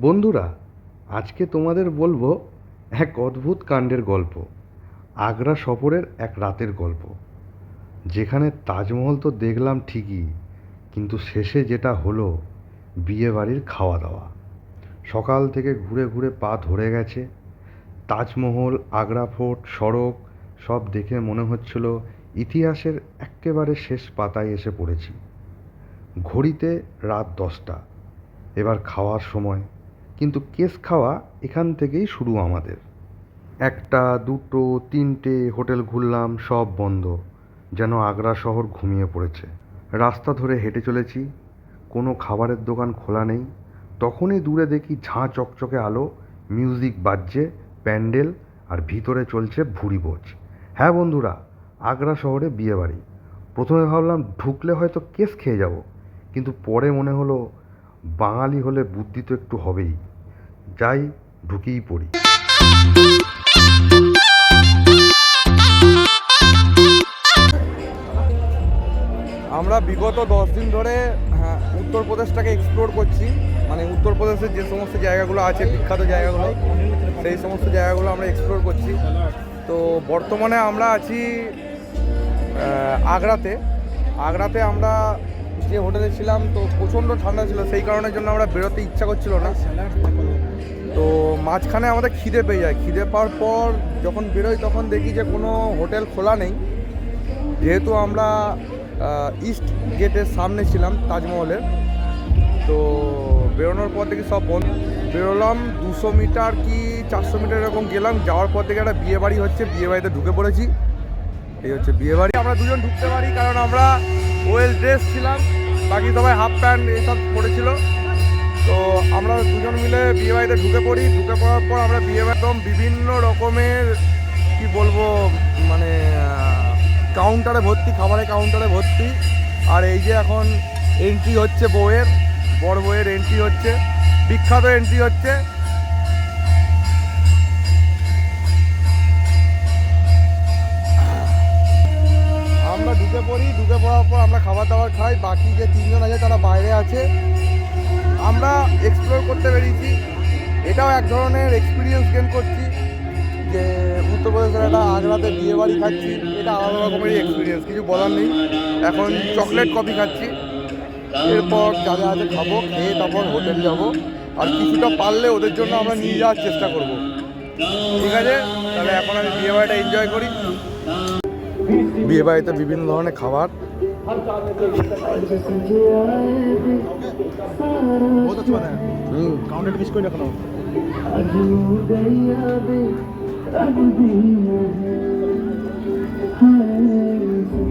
বন্ধুরা, আজকে তোমাদের বলব এক অদ্ভুত কাণ্ডের গল্প, আগ্রা সফরের এক রাতের গল্প। যেখানে তাজমহল তো দেখলাম ঠিকই, কিন্তু শেষে যেটা হলো, বিয়েবাড়ির খাওয়া দাওয়া সকাল থেকে ঘুরে ঘুরে পা ধরে গেছে, তাজমহল, আগ্রা ফোর্ট, সড়ক, সব দেখে মনে হচ্ছিল ইতিহাসের এক্কেবারে শেষ পাতায় এসে পড়েছি। ঘড়িতে রাত দশটা, এবার খাওয়ার সময়। কিন্তু কেস খাওয়া এখান থেকেই শুরু আমাদের। একটা, দুটো, তিনটে হোটেল ঘুরলাম, সব বন্ধ। যেন আগ্রা শহর ঘুমিয়ে পড়েছে। রাস্তা ধরে হেঁটে চলেছি, কোনো খাবারের দোকান খোলা নেই। তখনই দূরে দেখি ঝাঁ চকচকে আলো, মিউজিক বাজছে, প্যান্ডেল, আর ভিতরে চলছে ভুড়ি ভোজ। হ্যাঁ বন্ধুরা, আগ্রা শহরে বিয়েবাড়ি প্রথমে ভাবলাম ঢুকলে হয়তো কেস খেয়ে যাব, কিন্তু পরে মনে হলো বাঙালি হলে বুদ্ধি তো একটু হবেই। যাই ঢুকেই পড়ি। আমরা বিগত দশ দিন ধরে হ্যাঁ, উত্তরপ্রদেশটাকে এক্সপ্লোর করছি। মানে উত্তরপ্রদেশের যে সমস্ত জায়গাগুলো আছে বিখ্যাত জায়গাগুলো সেই সমস্ত জায়গাগুলো আমরা এক্সপ্লোর করছি। তো বর্তমানে আমরা আছি আগ্রাতে। আগ্রাতে আমরা যে হোটেলে ছিলাম তো প্রচণ্ড ঠান্ডা ছিল সেই কারণের জন্য আমরা বেরোতে ইচ্ছা করছিল না। তো মাঝখানে আমাদের খিদে পেয়ে যায়। খিদে পাওয়ার পর যখন বেরোই তখন দেখি যে কোনো হোটেল খোলা নেই। যেহেতু আমরা ইস্ট গেটের সামনে ছিলাম তাজমহলের, তো বেরোনোর পর থেকে সব বন্ধ। বেরোলাম দুশো মিটার কি চারশো মিটার এরকম গেলাম, যাওয়ার পর থেকে একটা বিয়ে বাড়ি হচ্ছে বিয়ে বাড়িতে ঢুকে পড়েছি। এই হচ্ছে বিয়ে বাড়ি আমরা দুজন ঢুকতে পারি কারণ আমরা ওয়েল ড্রেস ছিলাম, বাকি সবাই হাফ প্যান্ট এসব পরেছিল তো আমরা দুজন মিলে বিয়ে বাড়িতে ঢুকে পড়ি। ঢুকে পড়ার পর আমরা বিয়ে একদম বিভিন্ন রকমের, কি বলব মানে কাউন্টারে ভর্তি, খাবারের কাউন্টারে ভর্তি। আর এই যে এখন এন্ট্রি হচ্ছে বউয়ের, বড় বউয়ের এন্ট্রি হচ্ছে। বিখ্যাত এন্ট্রি হচ্ছে। আমরা ঢুকে পড়ি, ঢুকে পড়ার পর আমরা খাবার দাবার খাই। বাকি যে তিনজন আছে তারা বাইরে আছে। আমরা এক্সপ্লোর করতে পেরেছি। এটাও এক ধরনের এক্সপিরিয়েন্স গেন করছি যে উত্তরপ্রদেশের একটা আগ্রাতে বিয়ে বাড়ি খাচ্ছি, এটা আলাদা রকমেরই এক্সপিরিয়েন্স কিছু বলার নেই। এখন চকলেট কফি খাচ্ছি, এরপর যা যা আছে খাব, খেয়ে তারপর হোটেল যাব। আর কিছুটা পারলে ওদের জন্য আমরা নিয়ে যাওয়ার চেষ্টা করব। ঠিক আছে? তাহলে এখন আমি বিয়ে বাড়িটা এনজয় করি। বিয়ে বাড়িতে বিভিন্ন ধরনের খাবার হুম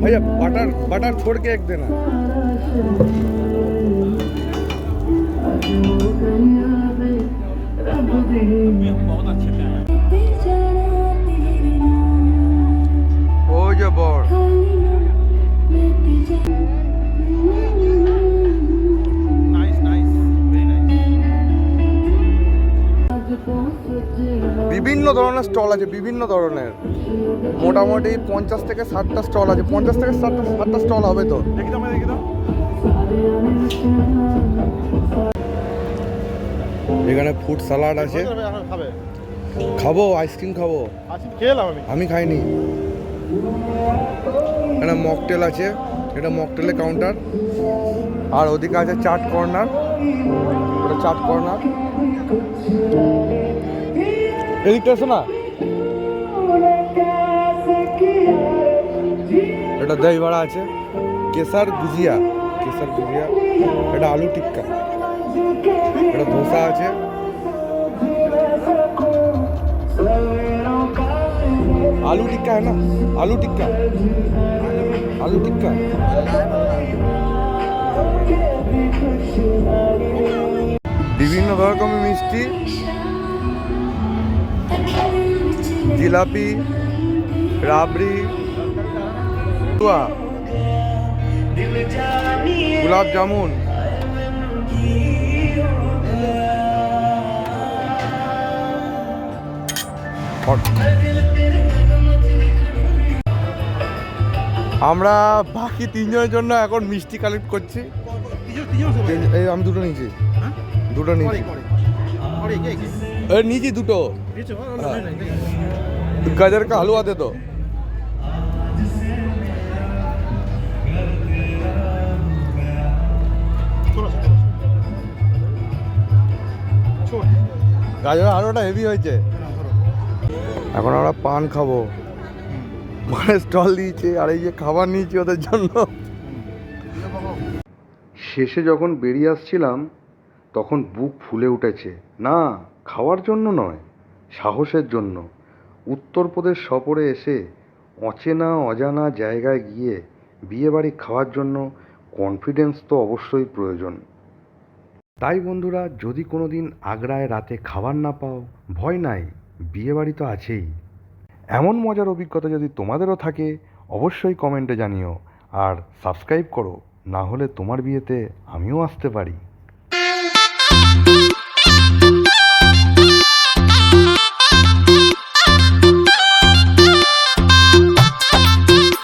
भैया बटर बटर छोड़ के एक देना বিভিন্ন ধরনের স্টল আছে বিভিন্ন ধরনের। মোটামুটি পঞ্চাশ থেকে ষাটটা স্টল আছে। পঞ্চাশ থেকে ষাটটা ষাটটা স্টল হবে তো? এখানে ফুড স্যালাড আছে। খাব আইসক্রিম খাব। আমি। খাইনি। এখানে মকটেল আছে। এটা মকটেলের কাউন্টার আর ওদিকে আছে চাট কর্নার। ওটা চাট কর্নার। এদিকটা না? এটা দই বড়া আছে। কেসার গুজিয়া। কেসার গুজিয়া। এটা আলু টিক্কা। এটা ধোসা আছে। আলু টিক্কা है আলু টিক্কা। আলু টিক্কা। বিভিন্ন রকমের মিষ্টি। জিলাপি রাবড়ি গোলাপ জামুন। আমরা বাকি তিনজনের জন্য এখন মিষ্টি কালেক্ট করছি। এই আমি দুটো নিয়েছি। দুটো নিয়েছি। নিয়েছি দুটো। बीच में और नहीं नहीं नहीं গাজর কা হালুয়া দে তো थोड़ा सा थोड़ा सा छोड़ গাজর হালুয়াটা হেভি হয়েছে हाँ, करो এখন আমরা পান খাবো মানে স্টল দিয়েছে আর এই যে খাবার নিয়েছি ওদের জন্য ये पकड़ो শেষে যখন বেরিয়ে আসছিলাম তখন বুক ফুলে উঠেছে না খাওয়ার জন্য নয় সাহসের জন্য উত্তরপ্রদেশ সফরে এসে অচেনা অজানা জায়গায় গিয়ে বিয়েবাড়ি খাওয়ার জন্য কনফিডেন্স তো অবশ্যই প্রয়োজন। তাই বন্ধুরা, যদি কোনো দিন আগ্রায় রাতে খাবার না পাও, ভয় নাই, বিয়েবাড়ি তো আছেই। এমন মজার অভিজ্ঞতা যদি তোমাদেরও থাকে, অবশ্যই কমেন্টে জানিও। আর সাবস্ক্রাইব করো, না হলে তোমার বিয়েতে আমিও আসতে পারি।